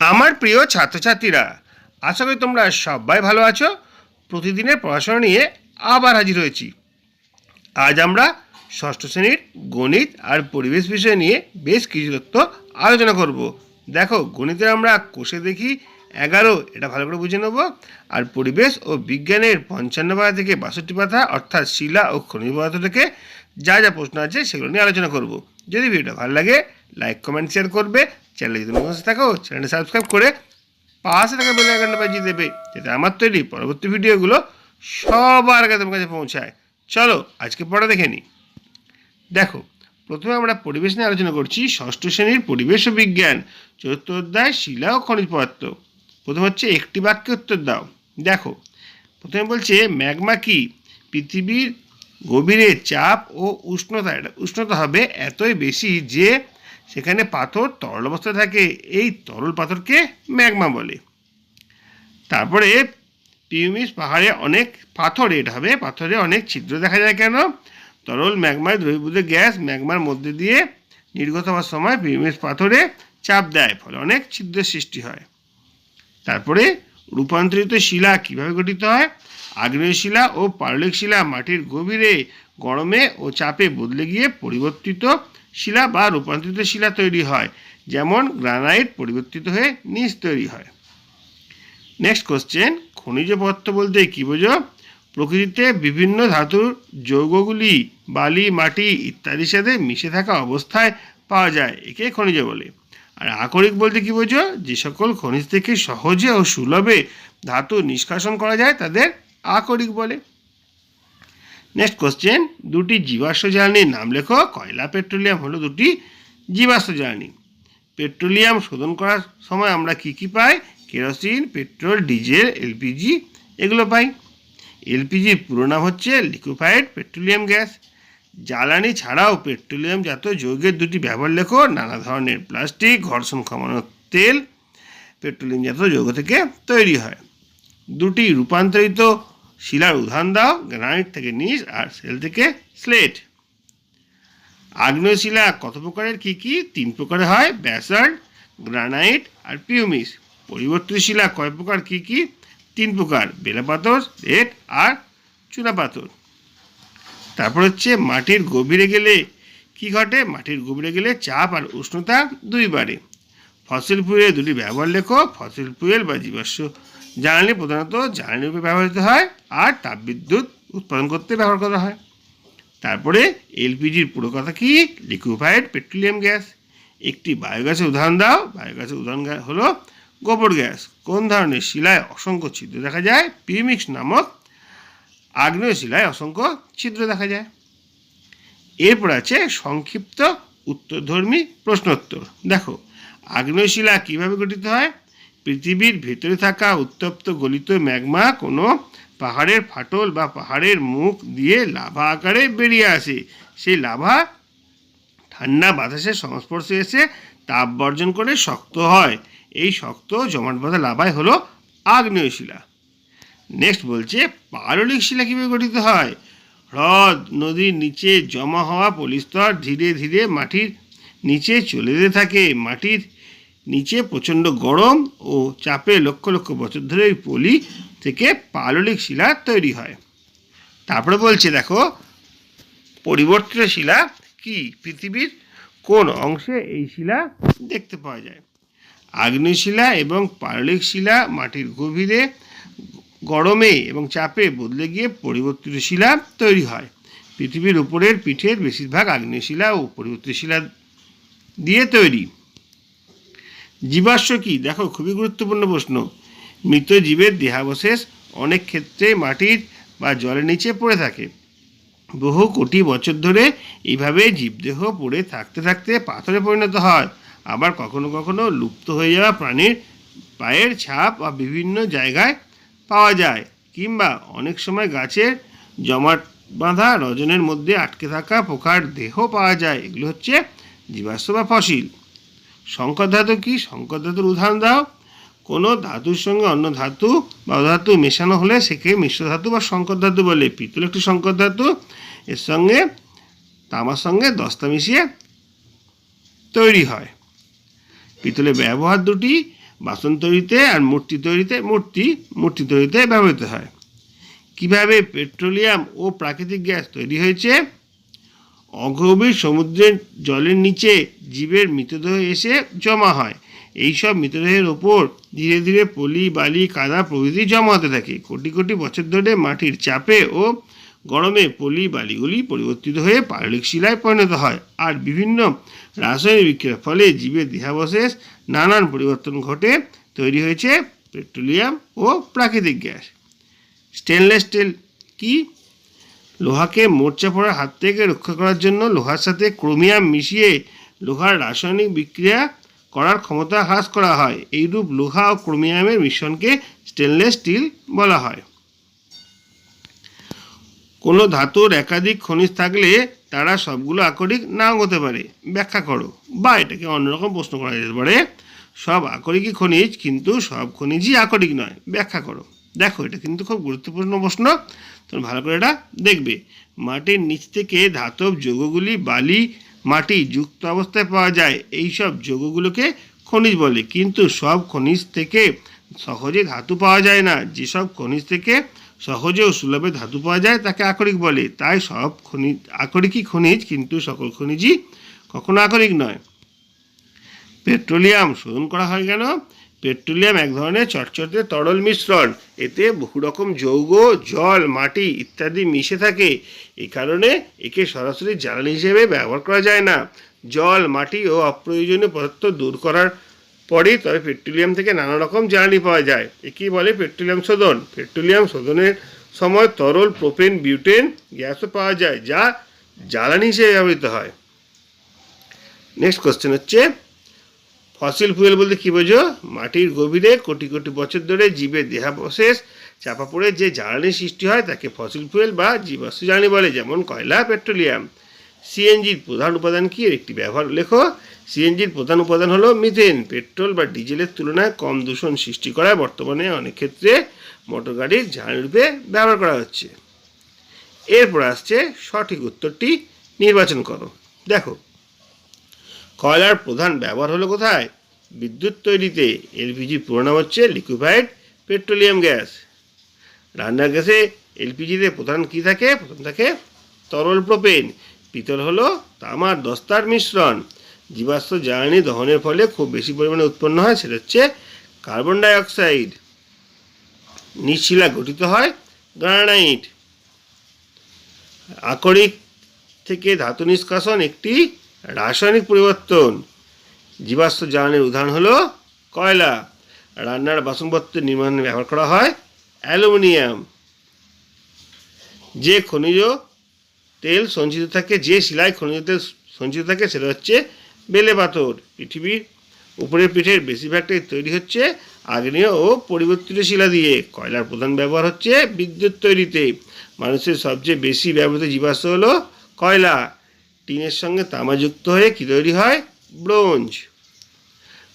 আমার প্রিয় ছাত্রছাত্রীরা, আশা করি তোমরা সবাই ভালো আছো। প্রতিদিনের পড়াশোনা নিয়ে আবার হাজির হয়েছি। আজ আমরা ষষ্ঠ শ্রেণির গণিত আর পরিবেশ বিষয় নিয়ে বেশ কিছু তথ্য আলোচনা করব। দেখো গণিতে আমরা কোষে দেখি এগারো, এটা ভালো করে বুঝে নেব। আর পরিবেশ ও বিজ্ঞানের পঞ্চান্ন পাতা থেকে বাষট্টি পাতা, অর্থাৎ শিলা ও খনিজ পদার্থ থেকে যা যা প্রশ্ন আছে সেগুলো নিয়ে আলোচনা করব। যদি ভিডিওটা ভালো লাগে, লাইক, কমেন্ট, শেয়ার করবে। চ্যানেলে যদি নতুন থাকো চ্যানেলটা সাবস্ক্রাইব করে পাশে থাকা বেল আইকনটা বাজিয়ে দেবে, যাতে আমার তৈরি পরবর্তী ভিডিওগুলো সবার আগে তোমার কাছে পৌঁছায়। চলো, আজকে পড়া দেখে নিই দেখো, প্রথমে আমরা পরিবেশ নিয়ে আলোচনা করছি, ষষ্ঠ শ্রেণির পরিবেশ ও বিজ্ঞান, চতুর্থ অধ্যায় শিলা ও খনিজ পদার্থ। প্রথম হচ্ছে একটি বাক্যে উত্তর দাও। দেখো, প্রথমে বলছে, ম্যাগমা কি? পৃথিবীর গভীরে চাপ ও উষ্ণতা, এটা উষ্ণতা হবে এতই বেশি যে সেখানে পাথর তরল অবস্থায় থাকে। এই তরল পাথরকে ম্যাগমা বলে। তারপরে পিউমিস পাহাড়ে অনেক পাথর এটা হবে। পাথরে অনেক ছিদ্র দেখা যায় কেন? তরল ম্যাগমায় দ্রবীভূত গ্যাস ম্যাগমার মধ্যে দিয়ে নির্গত হওয়ার সময় পিউমিস পাথরে চাপ দেয়, ফলে অনেক ছিদ্রের সৃষ্টি হয়। তারপরে রূপান্তরিত শিলা কীভাবে গঠিত হয়? আগ্নেয় শিলা ও পারলিক শিলা মাটির গভীরে গরমে ও চাপে বদলে গিয়ে পরিবর্তিত শিলা বা রূপান্তরিত শিলা তৈরি হয়, যেমন গ্রানাইট পরিবর্তিত হয়ে নিচ তৈরি হয়। নেক্সট কোশ্চেন খনিজ পদার্থ বলতে কী বোঝো? প্রকৃতিতে বিভিন্ন ধাতুর যৌগগুলি, বালি, মাটি ইত্যাদির সাথে মিশে থাকা অবস্থায় পাওয়া যায়, একে খনিজ বলে। আর আকরিক বলতে কী বোঝো? যে সকল খনিজ থেকে সহজে ও সুলভে ধাতু নিষ্কাশন করা যায়, তাদের আকরিক বলে। নেক্সট কোশ্চেন দুটি জীবাশ্ম জ্বালানির নাম লেখো। কয়লা, পেট্রোলিয়াম হলো দুটি জীবাশ্ম জ্বালানি। পেট্রোলিয়াম শোধন করার সময় আমরা কি কি পাই? কেরোসিন, পেট্রোল, ডিজেল, এলপিজি, এগুলো পাই। এলপিজির পুরো নাম হচ্ছে লিকুইফাইড পেট্রোলিয়াম গ্যাস। জ্বালানি ছাড়াও পেট্রোলিয়াম জাত যৌগের দুটি ব্যবহার লেখো। নানা ধরনের প্লাস্টিক, ঘর্ষণ কমানোর তেল, পেট্রোলিয়াম জাত যৌগ থেকে তৈরি হয়। দুটি রূপান্তরিত শিলার উদাহরণ দাও, গ্রানাইট থেকে নিচ আর সেল থেকে স্লেট। আগ্নেয় শিলা কত প্রকারের, কী কী? তিন প্রকারে হয় ব্যাসাল্ট গ্রানাইট আর পিউমিস। পরিবর্তিত শিলা কয় প্রকার, কী কী? তিন প্রকার, বেলা পাথর, রেট আর চুনা পাথর। তারপর হচ্ছে মাটির গভীরে গেলে কি ঘটে? মাটির গভীরে গেলে চাপ আর উষ্ণতা দুই বাড়ে। ফসিল ফুয়েলের দুটি ব্যবহার লেখো, ফসিল ফুয়েল বা জীবাশ্ম জ্বালানি প্রধানত জ্বালানি রূপে ব্যবহৃত হয় আর তাপবিদ্যুৎ উৎপাদন করতে ব্যবহার করা হয়। তারপরে এলপিজির পুরো কথা কি? লিকুইফাইড পেট্রোলিয়াম গ্যাস একটি বায়োগ্যাসের উদাহরণ দাও। বায়োগ্যাসের উদাহরণ হলো গোবর গ্যাস। কোন ধরনের শিলায় অসংখ্য ছিদ্র দেখা যায়? পিমিক্স নামক আগ্নেয় শিলায় অসংখ্য ছিদ্র দেখা যায়। এরপর আছে সংক্ষিপ্ত উত্তরধর্মী প্রশ্নোত্তর। দেখো, আগ্নেয় শিলা কীভাবে গঠিত হয়? পৃথিবীর ভেতরে থাকা উত্তপ্ত গলিত ম্যাগমা কোনো পাহাড়ের ফাটল বা পাহাড়ের মুখ দিয়ে লাভা আকারে বেরিয়ে আসে। সেই লাভা ঠান্ডা বাতাসের সংস্পর্শে এসে তাপ বর্জন করে শক্ত হয়। এই শক্ত, জমাট বাঁধা লাভাই হলো আগ্নেয় শিলা নেক্সট বলছে পাললিক শিলা কীভাবে গঠিত হয়? হ্রদ, নদীর নিচে জমা হওয়া পলিস্তর ধীরে ধীরে মাটির নিচে চলে যেতে থাকে। মাটির নিচে প্রচণ্ড গরম ও চাপে লক্ষ লক্ষ বছর ধরে ওই পলি থেকে পাললিক শিলা তৈরি হয়। তারপরে বলছে, দেখো, পরিবর্তিত শিলা কি? পৃথিবীর কোন অংশে এই শিলা দেখতে পাওয়া যায়? আগ্নেয় শিলা এবং পাললিক শিলা মাটির গভীরে গরমে এবং চাপে বদলে গিয়ে পরিবর্তিত শিলা তৈরি হয়। পৃথিবীর উপরের পিঠের বেশিরভাগ আগ্নেয় শিলা ও পরিবর্তিত শিলা দিয়ে তৈরি। জীবাশ্ম কি? দেখো, খুবই গুরুত্বপূর্ণ প্রশ্ন। মৃত জীবের দেহাবশেষ অনেক ক্ষেত্রে মাটির বা জলের নিচে পড়ে থাকে। বহু কোটি বছর ধরে এইভাবে জীবদেহ পড়ে থাকতে থাকতে পাথরে পরিণত হয়। আবার কখনো কখনো লুপ্ত হয়ে যাওয়া প্রাণীর পায়ের ছাপ বা বিভিন্ন জায়গায় পাওয়া যায়। কিংবা অনেক সময় গাছের জমাট বাঁধা রজনের মধ্যে আটকে থাকা পোকার দেহ পাওয়া যায়। এগুলো হচ্ছে জীবাশ্ম বা ফসিল। সংকর ধাতু কি? সংকর ধাতুর উদাহরণ দাও। কোনো ধাতুর সঙ্গে অন্য ধাতু বা ধাতু মেশানো হলে সেকে মিশ্র ধাতু বা সংকর ধাতু বলে। পিতল একটি সংকর ধাতু এর সঙ্গে তামার সঙ্গে দস্তা মিশিয়ে তৈরি হয়। পিতলের ব্যবহার দুটি, বাসন তৈরিতে আর মূর্তি তৈরিতে, মূর্তি মূর্তি তৈরিতে ব্যবহৃত হয়। কীভাবে পেট্রোলিয়াম ও প্রাকৃতিক গ্যাস তৈরি হয়েছে? অগভীর সমুদ্রের জলের নিচে জীবের মৃতদেহ এসে জমা হয়। এই সব মৃতদেহের ওপর ধীরে ধীরে পলি, বালি, কাদা প্রভৃতি জমা হতে থাকে। কোটি কোটি বছর ধরে মাটির চাপে ও গরমে পলি, বালিগুলি পরিবর্তিত হয়ে পাললিক শিলায় পরিণত হয় আর বিভিন্ন রাসায়নিক বিক্রিয়ার ফলে জীবের দেহাবশেষ নানান পরিবর্তন ঘটে, তৈরি হয়েছে পেট্রোলিয়াম ও প্রাকৃতিক গ্যাস। স্টেনলেস স্টিল কি লোহাকে মোর্চা পড়ার হাত থেকে রক্ষা করার জন্য লোহার সাথে ক্রোমিয়াম মিশিয়ে লোহার রাসায়নিক বিক্রিয়া করার ক্ষমতা হ্রাস করা হয়। এইরূপ লোহা ও ক্রোমিয়ামের মিশ্রণকে স্টেনলেস স্টিল বলা হয়। কোনো ধাতুর একাধিক খনিজ থাকলে তারা সবগুলো আকরিক নাও হতে পারে। ব্যাখ্যা করো। বা এটাকে অন্যরকম প্রশ্ন করা যেতে পারে। সব আকরিকই খনিজ, কিন্তু সব খনিজই আকরিক নয়। ব্যাখ্যা করো। দেখো, এটা কিন্তু খুব গুরুত্বপূর্ণ প্রশ্ন। তোমরা ভালো করে এটা দেখবে। মাটির নিচ থেকে ধাতব যৌগগুলি, বালি, মাটি যুক্ত অবস্থায় পাওয়া যায়। এই সব যৌগগুলোকে খনিজ বলে। কিন্তু সব খনিজ থেকে সহজে ধাতু পাওয়া যায় না। যেসব খনিজ থেকে সহজে ও সুলভে ধাতু পাওয়া যায়, তাকে আকরিক বলে। তাই সব খনিজ আকরিকই খনিজ, কিন্তু সকল খনিজই কখনো আকরিক নয়। পেট্রোলিয়াম শোধন করা হয় কেন? পেট্রোলিয়াম এক ধরনের চটচটে তরল মিশ্রণ। এতে বহু রকম যৌগ, জল, মাটি ইত্যাদি মিশে থাকে। এই কারণে একে সরাসরি জ্বালানি হিসেবে ব্যবহার করা যায় না। জল, মাটি ও অপ্রয়োজনীয় পদার্থ দূর করার পরেই তবে পেট্রোলিয়াম থেকে নানা রকম জ্বালানি পাওয়া যায়। একেই বলে পেট্রোলিয়াম শোধন। পেট্রোলিয়াম শোধনের সময় তরল প্রোপেন, বিউটেন গ্যাসও পাওয়া যায়, যা জ্বালানি হিসেবে ব্যবহৃত হয়। নেক্সট কোশ্চেন হচ্ছে ফসিল ফুয়েল বলতে কী বোঝো? মাটির গভীরে কোটি কোটি বছর ধরে জীবের দেহাবশেষ চাপা পড়ে যে জ্বালানি সৃষ্টি হয় তাকে ফসিল ফুয়েল বা জীবাশ্ম জ্বালানি বলে, যেমন কয়লা, পেট্রোলিয়াম। সিএনজির প্রধান উপাদান কি? একটি ব্যবহার লেখো সিএনজির প্রধান উপাদান হলো মিথেন। পেট্রোল বা ডিজেলের তুলনায় কম দূষণ সৃষ্টি করায় বর্তমানে অনেক ক্ষেত্রে মোটর গাড়ির জ্বালানি রূপে ব্যবহার করা হচ্ছে। এরপর আসছে সঠিক উত্তরটি নির্বাচন করো। দেখো কয়লার প্রধান ব্যবহার হলো কোথায়? বিদ্যুৎ তৈরিতে এলপিজি পুরো নাম হচ্ছে লিকুইফাইড পেট্রোলিয়াম গ্যাস। রান্নার গ্যাসে এলপিজিতে প্রধান কী থাকে? প্রথম থাকে তরল প্রোপেন। পিতল হলো তামার দস্তার মিশ্রণ। জীবাশ্ম জ্বালানি দহনের ফলে খুব বেশি পরিমাণে উৎপন্ন হয়, সেটা হচ্ছে কার্বন ডাই অক্সাইড নিঃশিলা গঠিত হয় গ্রানাইট। আকরিক থেকে ধাতু নিষ্কাশন একটি রাসায়নিক পরিবর্তন। জীবাশ্ম জ্বালানির উদাহরণ হলো কয়লা। রান্নার বাসনপত্র নির্মাণে ব্যবহার করা হয় অ্যালুমিনিয়াম। যে খনিজ তেল সঞ্চিত থাকে, যে শিলায় খনিজ তেল সঞ্চিত থাকে, সেটা হচ্ছে বেলে পাথর। পৃথিবীর উপরের পিঠের বেশিরভাগটাই তৈরি হচ্ছে আগ্নেয় ও পরিবর্তিত শিলা দিয়ে। কয়লার প্রধান ব্যবহার হচ্ছে বিদ্যুৎ তৈরিতে। মানুষের সবচেয়ে বেশি ব্যবহৃত জীবাশ্ম হলো কয়লা। টিনের সঙ্গে তামা যুক্ত হয়ে কী তৈরি হয়? ব্রোঞ্জ।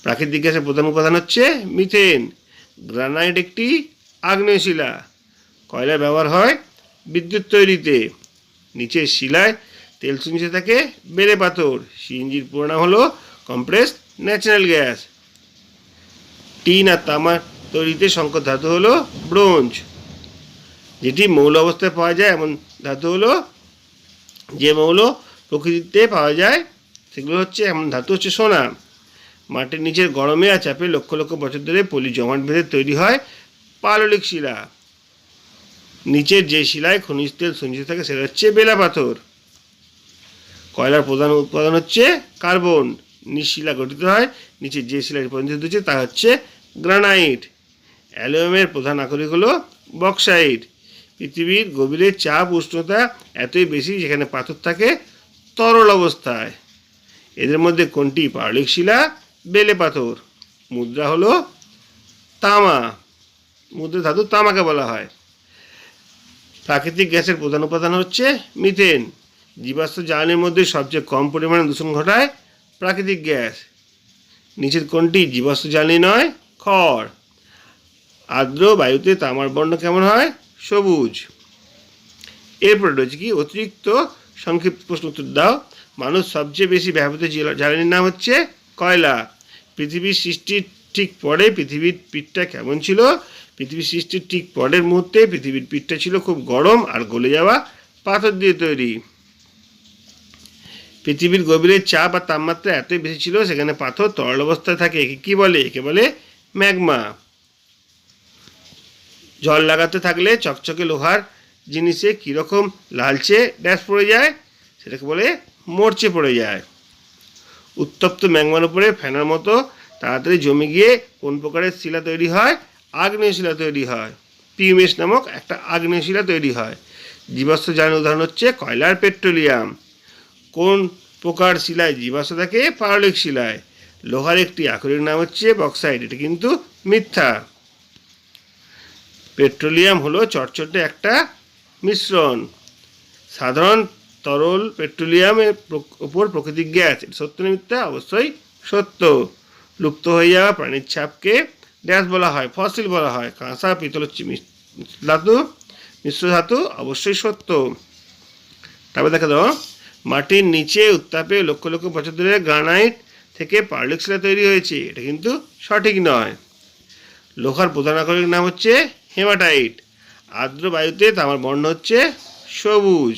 প্রাকৃতিক গ্যাসের প্রধান উপাদান হচ্ছে মিথেন। গ্রানাইট একটি আগ্নেয় শিলা কয়লা ব্যবহার হয় বিদ্যুৎ তৈরিতে। নিচের শিলায় তেল শুনছে থাকে বেড়ে পাথর। সিএনজির পুরো নাম হলো কম্প্রেস ন্যাচারাল গ্যাস। টিন আর তামা তৈরিতে সংকর ধাতু হলো ব্রোঞ্জ। যেটি মৌল অবস্থায় পাওয়া যায় এমন ধাতু হলো যে মৌল প্রকৃতিতে পাওয়া যায়, সেগুলো হচ্ছে এমন ধাতু হচ্ছে সোনা। মাটির নিচের গরমে আর চাপে লক্ষ লক্ষ বছর ধরে পলি জমাট বেঁধে তৈরি হয় পাললিক শিলা। নিচের যে শিলায় খনিজ তেল সঞ্চিত থাকে, সেটা হচ্ছে বেলা পাথর। কয়লার প্রধান উৎপাদন হচ্ছে কার্বন। নিঃশিলা গঠিত হয়, নিচে যে শিলায় পরিণত হচ্ছে তা হচ্ছে গ্রানাইট। অ্যালুমিনিয়ামের প্রধান আকরিক হলো বক্সাইট। পৃথিবীর গভীরে চাপ, উষ্ণতা এতই বেশি যেখানে পাথর থাকে তরল অবস্থায়। এদের মধ্যে কোনটি? পারলিক শিলা, বেলে পাথর। মুদ্রা হলো তামা। মুদ্রা ধাতু তামাকে বলা হয়। প্রাকৃতিক গ্যাসের প্রধান উপাদান হচ্ছে মিথেন। জীবাশ্ম জ্বালানির মধ্যে সবচেয়ে কম পরিমাণে দূষণ ঘটায় প্রাকৃতিক গ্যাস। নিচের কোনটি? জীবাশ্ম জ্বালানি নয়, খড়। আর্দ্র বায়ুতে তামার বর্ণ কেমন হয়? সবুজ। এরপরে রয়েছে কি? অতিরিক্ত সংক্ষিপ্ত প্রশ্ন উত্তর দাও। মানুষ সবচেয়ে বেশি ব্যবহৃত জ্বালা- জ্বালানির নাম হচ্ছে কয়লা। পৃথিবীর সৃষ্টির ঠিক পরে পৃথিবীর পিঠটা কেমন ছিল? পৃথিবীর সৃষ্টির ঠিক পরের মুহূর্তে পৃথিবীর পিঠটা ছিল খুব গরম আর গলে যাওয়া পাথর দিয়ে তৈরি। পৃথিবীর গভীরে চাপ আর তাপমাত্রা এতই বেশি ছিল, সেখানে পাথর তরল অবস্থায় থাকে। একে কী বলে? একে বলে ম্যাগমা। জল লাগাতে থাকলে চকচকে লোহার জিনিসে কীরকম লালচে ড্যাশ পড়ে যায়, সেটাকে বলে মরচে পড়ে যায়। উত্তপ্ত ম্যাগমার উপরে ফেনার মতো তাড়াতাড়ি জমে গিয়ে কোন প্রকারের শিলা তৈরি হয়? আগ্নেয় শিলা তৈরি হয়। পিউমেস নামক একটা আগ্নেয় শিলা তৈরি হয়। জীবাশ্ম জ্বালানির উদাহরণ হচ্ছে কয়লার পেট্রোলিয়াম। কোন প্রকার শিলায় জীবাশ্ম থাকে? পারলিক শিলায়। লোহার একটি আখরিক নাম হচ্ছে বক্সাইড এটা কিন্তু মিথ্যা। পেট্রোলিয়াম হলো চটচটে একটা মিশ্রণ। সাধারণ তরল পেট্রোলিয়ামের প্র- উপর প্রাকৃতিক গ্যাস সত্য না মিথ্যা? অবশ্যই সত্য। লুপ্ত হয়ে যাওয়া প্রাণীর ছাপকে ড্যাশ বলা হয়, ফসিল বলা হয়। কাঁসা পিতল ধাতু, মিশ্র ধাতু অবশ্যই সত্য। তারপর দেখা দাও, মাটির নিচে উত্তাপে লক্ষ লক্ষ বছর ধরে গ্রানাইট থেকে পার্লিক শিলা তৈরি হয়েছে। এটা কিন্তু সঠিক নয়। লোহার প্রধান আকরিক নাম হচ্ছে হেমাটাইট। আর্দ্র বায়ুতে তামার বর্ণ হচ্ছে সবুজ।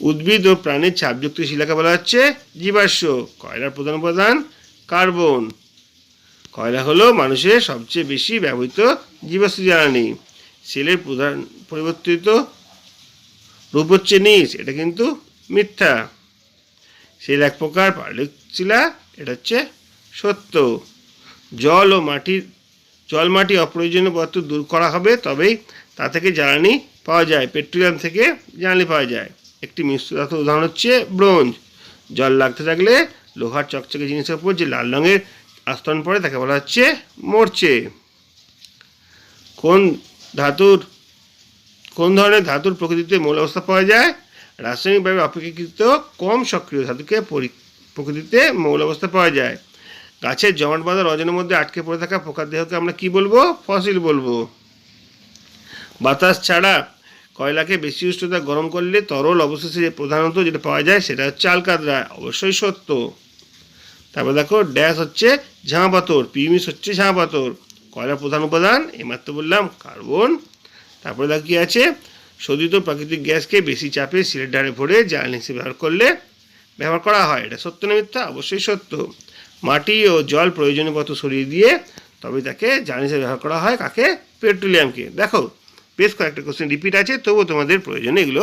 উদ্ভিদ ও প্রাণীর চাপযুক্ত শিলাকে বলা হচ্ছে জীবাশ্ম, কয়লার প্রধান উপাদান কার্বন। কয়লা হলো মানুষের সবচেয়ে বেশি ব্যবহৃত জীবাশ্ম জ্বালানি। সেলের প্রধান পরিবর্তিত রূপ হচ্ছে নিচ এটা কিন্তু মিথ্যা। সেল এক প্রকার পার্লিক শিলা, এটা হচ্ছে সত্য। জল ও মাটির জল মাটি অপ্রয়োজনীয় পদার্থ দূর করা হবে, তবেই তা থেকে জ্বালানি পাওয়া যায়, পেট্রোলিয়াম থেকে জ্বালানি পাওয়া যায়। একটি মিশ্র ধাতুর উদাহরণ হচ্ছে ব্রোঞ্জ। জল লাগতে থাকলে লোহার চকচকে জিনিসের উপর যে লাল রঙের আস্তরণ পড়ে, তাকে বলা হচ্ছে মরচে। কোন ধাতুর, কোন ধরনের ধাতুর প্রকৃতিতে মূল অবস্থা পাওয়া যায়? রাসায়নিকভাবে অপেক্ষাকৃত কম সক্রিয় ধাতুকে পরি- প্রকৃতিতে মৌল অবস্থা পাওয়া যায়। গাছের জমাট বাঁধা রজনের মধ্যে আটকে পড়ে থাকা পোকার দেহকে আমরা কি বলব? ফসিল বলব। বাতাস ছাড়া কয়লাকে বেশি উষ্ণতা গরম করলে তরল অবশেষে যে প্রধানত যেটা পাওয়া যায় সেটা হচ্ছে আলকাতরা অবশ্যই সত্য। তারপর দেখো, ড্যাশ হচ্ছে ঝাঁ পাথর পিউমিস হচ্ছে ঝাঁ পাথর। কয়লার প্রধান উপাদান এমাত্র বললাম, কার্বন। তারপরে দেখো কি আছে, শোধিত প্রাকৃতিক গ্যাসকে বেশি চাপে সিলিন্ডারে ভরে জ্বালানি হিসেবে ব্যবহার করলে, ব্যবহার করা হয়। এটা সত্য না মিথ্যা? অবশ্যই সত্য। মাটি ও জল প্রয়োজনীয় পত্র সরিয়ে দিয়ে তবে তাকে জ্বালানি হিসেবে ব্যবহার করা হয় কাকে? পেট্রোলিয়ামকে। দেখো, বেশ কয়েকটা কোশ্চেন রিপিট আছে, তবুও তোমাদের প্রয়োজনে এগুলো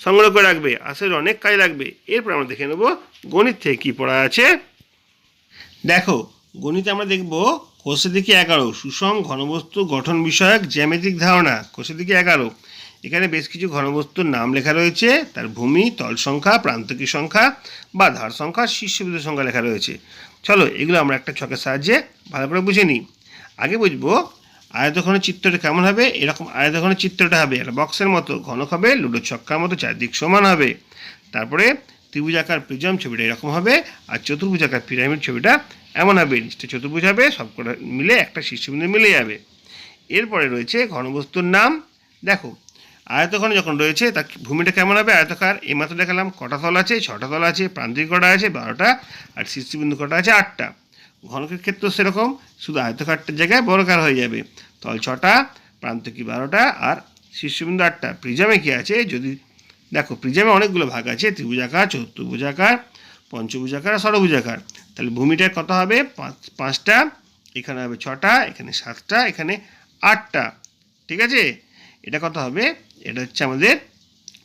সংগ্রহ করে রাখবে। আসলে অনেক কাজ লাগবে। এরপর আমরা দেখে নেব গণিত থেকে কী পড়া আছে। দেখো, গণিতে আমরা দেখব কোষে দিকে এগারো, সুষম ঘনবস্তু গঠন বিষয়ক জ্যামিতিক ধারণা কোষে দিকে এগারো। এখানে বেশ কিছু ঘনবস্তুর নাম লেখা রয়েছে। তার ভূমি, তল সংখ্যা, প্রান্তকী সংখ্যা বা ধার সংখ্যা, শীর্ষবিন্দু সংখ্যা লেখা রয়েছে। চলো, এগুলো আমরা একটা ছকের সাহায্যে ভালো করে বুঝে নিই। আগে বুঝব, আয়তঘনের চিত্রটা কেমন হবে? এরকম আয়তঘনের চিত্রটা হবে একটা বক্সের মতো, ঘনক হবে, লুডো ছক্কার মতো, চারদিক সমান হবে। তারপরে ত্রিভুজাকার প্রিজম ছবিটা এরকম হবে, আর চতুর্ভুজাকার পিরামিড ছবিটা এমন হবে। নিচটা চতুর্ভুজ হবে সবকটা মিলে একটা শীর্ষবিন্দু মিলে যাবে। এরপরে রয়েছে ঘনবস্তুর নাম। দেখো আয়তঘন যখন রয়েছে তার ভূমিটা কেমন হবে? আয়তকার, এই মাত্র দেখালাম, কটা তল আছে, ছটা তল আছে, প্রান্তিক কটা আছে, বারোটা, আর শীর্ষবিন্দু কটা আছে, আটটা। ঘনকের ক্ষেত্রেও সেরকম, শুধু আয়তকারটার জায়গায় বড়কার হয়ে যাবে। তল ছটা প্রান্তকী বারোটা, আর শীর্ষবিন্দু আটটা। প্রিজামে কি আছে? যদি দেখো, প্রিজামে অনেকগুলো ভাগ আছে, ত্রিভুজাকার, চতুর্ভুজাকার, পঞ্চভুজাকার আর ষড়ভুজাকার। তাহলে ভূমিটা কত হবে? পাঁচ, পাঁচটা, এখানে হবে ছটা, এখানে সাতটা, এখানে আটটা। ঠিক আছে? এটা কত হবে? এটা হচ্ছে আমাদের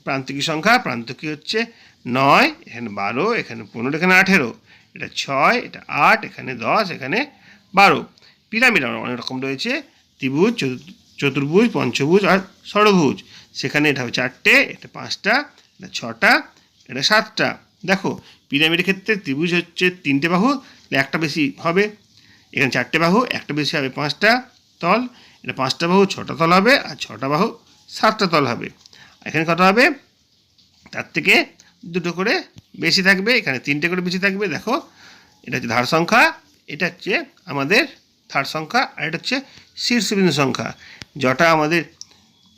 প্রান্তিকী সংখ্যা, প্রান্তকী হচ্ছে নয়, এখানে বারো, এখানে পনেরো, এখানে আঠেরো। এটা ছয়, এটা আট, এখানে দশ, এখানে বারো। পিরামিড আমার অনেক রকম রয়েছে, ত্রিভুজ, চতু- চতুর্ভুজ, পঞ্চভুজ আর ষড়ভুজ। সেখানে এটা হবে চারটে এটা পাঁচটা, এটা ছটা, এটা সাতটা। দেখো, পিরামিডের ক্ষেত্রে ত্রিভুজ হচ্ছে তিনটে বাহু একটা বেশি হবে। এখানে চারটে বাহু, একটা বেশি হবে পাঁচটা তল। এটা পাঁচটা বাহু, ছটা তল হবে, আর ছটা বাহু সাতটা তল হবে। এখানে কত হবে? তার থেকে দুটো করে বেশি থাকবে, এখানে তিনটে করে বেশি থাকবে। দেখো, এটা হচ্ছে ধার সংখ্যা, এটা হচ্ছে আমাদের ধার সংখ্যা, আর এটা হচ্ছে শীর্ষবিন্দু সংখ্যা। যটা আমাদের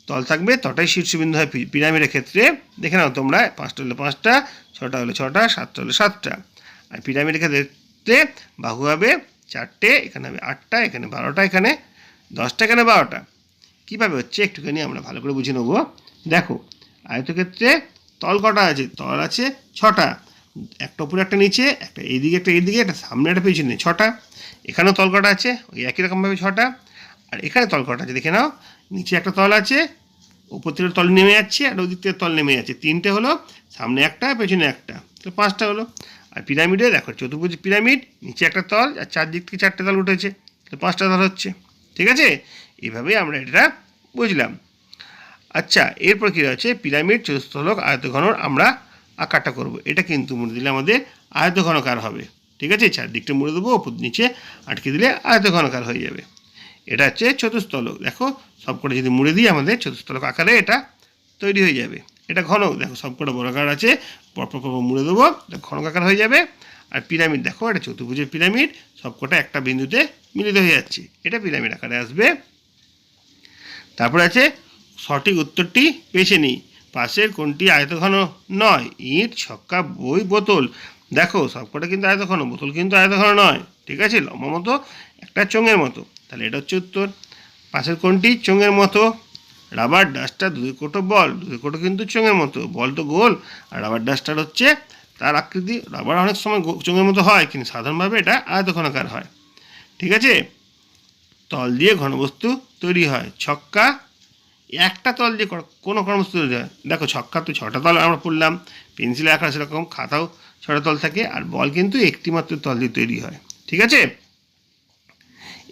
তল থাকবে, তটাই শীর্ষবিন্দু হয় পিরামিডের ক্ষেত্রে। দেখে নাও তোমরা, পাঁচটা হলে পাঁচটা, ছটা হলে ছটা, সাতটা হলে সাতটা। আর পিরামিডের ক্ষেত্রে বাহু হবে চারটে, এখানে হবে আটটা, এখানে বারোটা, এখানে দশটা, এখানে বারোটা। কীভাবে হচ্ছে? একটুখানি আমরা ভালো করে বুঝে নেব। দেখো, আয়তক্ষেত্রে তল কটা আছে? তল আছে ছটা। একটা উপরে, একটা নিচে, একটা এইদিকে একটা এইদিকে, একটা সামনে, একটা পেছনে, ছটা। এখানেও তল কটা আছে, ওই একই রকমভাবে ছটা। আর এখানে তল কটা আছে, দেখে নাও। নিচে একটা তল আছে, উপর থেকে তল নেমে যাচ্ছে, আর ওই দিক থেকে তল নেমে যাচ্ছে। তিনটে হলো, সামনে একটা, পেছনে একটা। তো পাঁচটা হলো। আর পিরামিডে, দেখো, চতুর্ভুজ পিরামিড, নিচে একটা তল, আর চারদিক থেকে চারটে তল উঠেছে। তো পাঁচটা তল হচ্ছে। ঠিক আছে? এইভাবেই আমরা এটা বুঝলাম। আচ্ছা এরপর কী রয়েছে পিরামিড চতুস্থলক আয়তঘনর আমরা আকারটা করব। এটা কিন্তু মুড়ে দিলে আমাদের আয়তঘনকার হবে। ঠিক আছে? চারদিকটা মুড়ে দেবো ওপর নিচে আটকে দিলে আয়তঘনকার হয়ে যাবে। এটা হচ্ছে চতুস্থলক দেখো, সবকটা যদি মুড়ে দিই আমাদের চতুস্থলক আকারে এটা তৈরি হয়ে যাবে। এটা ঘনক দেখো, সবকটা বর্গাকার আছে। পরপর পরপর মুড়ে দেবো এটা ঘনক আকার হয়ে যাবে। আর পিরামিড, দেখো, এটা চতুর্ভুজের পিরামিড, সবকটা একটা বিন্দুতে মিলিত হয়ে যাচ্ছে। এটা পিরামিড আকারে আসবে। তারপর আছে, সঠিক উত্তরটি বেছে নিই। পাশের কোনটি আয়তঘন নয়? ইট, ছক্কা, বই, বোতল। দেখো, সবকটা কিন্তু আয়তঘন, বোতল কিন্তু আয়তঘন নয়। ঠিক আছে? লম্বা মতো, একটা চোঙের মতো। তাহলে এটা হচ্ছে উত্তর। পাশের কোনটি? চোঙের মতো। রাবার ডাস্টার, দুই কোটো বল। দুই কোটো কিন্তু চোঙের মতো। বল তো গোল। আর রাবার ডাস্টার হচ্ছে তার আকৃতি। রাবার অনেক সময় চোঙের মতো হয়, কিন্তু সাধারণভাবে এটা আয়তঘনাকার হয়। ঠিক আছে? তল দিয়ে ঘনবস্তু তৈরি হয়। ছক্কা, একটা তল দিয়ে কোনো কর্মবস্তু তৈরি হয় দেখো, ছক্কা তো ছটা তল আমরা পড়লাম পেন্সিলের আঁকা সেরকম, খাতাও ছটা তল থাকে, আর বল কিন্তু একটি মাত্র তল দিয়ে তৈরি হয়। ঠিক আছে?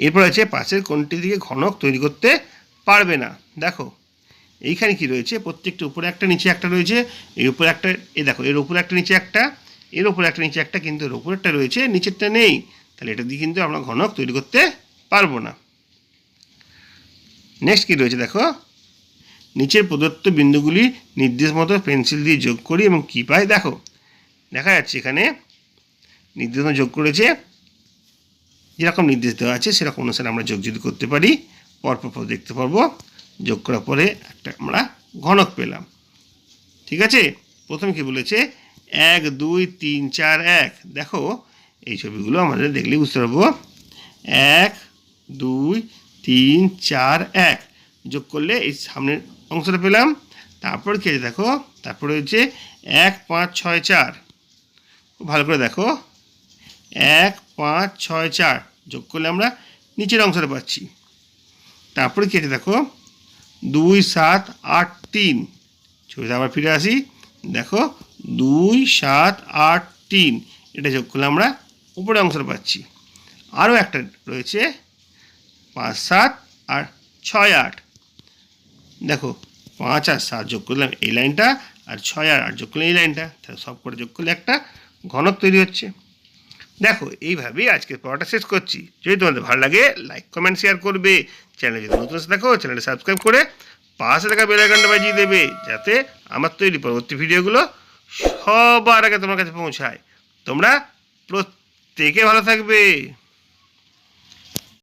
এরপর আছে পাশের কোনটি দিকে ঘনক তৈরি করতে পারবে না। দেখো, এইখানে কি রয়েছে? প্রত্যেকটা উপরে একটা, নিচে একটা রয়েছে এর উপরে একটা এ দেখো, এর উপরে একটা, নিচে একটা, এর উপরে একটা, নিচে একটা, কিন্তু এর উপরেরটা রয়েছে, নিচেরটা নেই। তাহলে এটা দিয়ে কিন্তু আমরা ঘনক তৈরি করতে পারব না। নেক্সট কী রয়েছে দেখো? নিচের প্রদত্ত বিন্দুগুলি নির্দেশ মতো পেন্সিল দিয়ে যোগ করি এবং কী পাই? দেখো, দেখা যাচ্ছে এখানে নির্দেশ যোগ করেছে। যেরকম নির্দেশ দেওয়া আছে, সেরকম অনুসারে আমরা যোগ যদি করতে পারি, পরপর পর দেখতে পারব। যোগ করার পরে একটা আমরা ঘনক পেলাম। ঠিক আছে? প্রথমে কি বলেছে? এক, দুই, তিন, চার, এক। দেখো, এই ছবিগুলো আমাদের দেখলে বুঝতে পারব। এক, দুই তিন, চার, এক। যোগ করলে এই সামনের অংশটা পেলাম। তারপর কি দেখো? তারপরে হচ্ছে এক, পাঁচ, ছয়, চার। ভালো করে দেখো। এক, পাঁচ, ছয়, চার। যোগ করলে আমরা নিচের অংশটা পাচ্ছি। তারপরে কি আছে দেখো? দুই, সাত, আট, তিন। ছবিতে আবার ফিরে আসি। দেখো, দুই, সাত, আট, তিন। এটা যোগ করলে আমরা উপরে অংশটা পাচ্ছি। আরও একটা রয়েছে। পাঁচ সাত আর ছয় আট। দেখো, পাঁচ আর সাত যোগ করলাম এই লাইনটা আর ছয় আর আট যোগ করলে এই লাইনটা। তাহলে সব করে যোগ করলে একটা ঘনক তৈরি হচ্ছে। দেখো, এইভাবেই আজকের পড়াটা শেষ করছি। যদি তোমাদের ভালো লাগে, লাইক, কমেন্ট, শেয়ার করবে। চ্যানেলে যদি নতুন দেখো চ্যানেলটা সাবস্ক্রাইব করে পাশে থাকা বেল আইকনটা বাজিয়ে দেবে, যাতে আমার তৈরি পরবর্তী ভিডিওগুলো সবার আগে তোমার কাছে পৌঁছায়। তোমরা প্রত্যেকে ভালো থাকবে।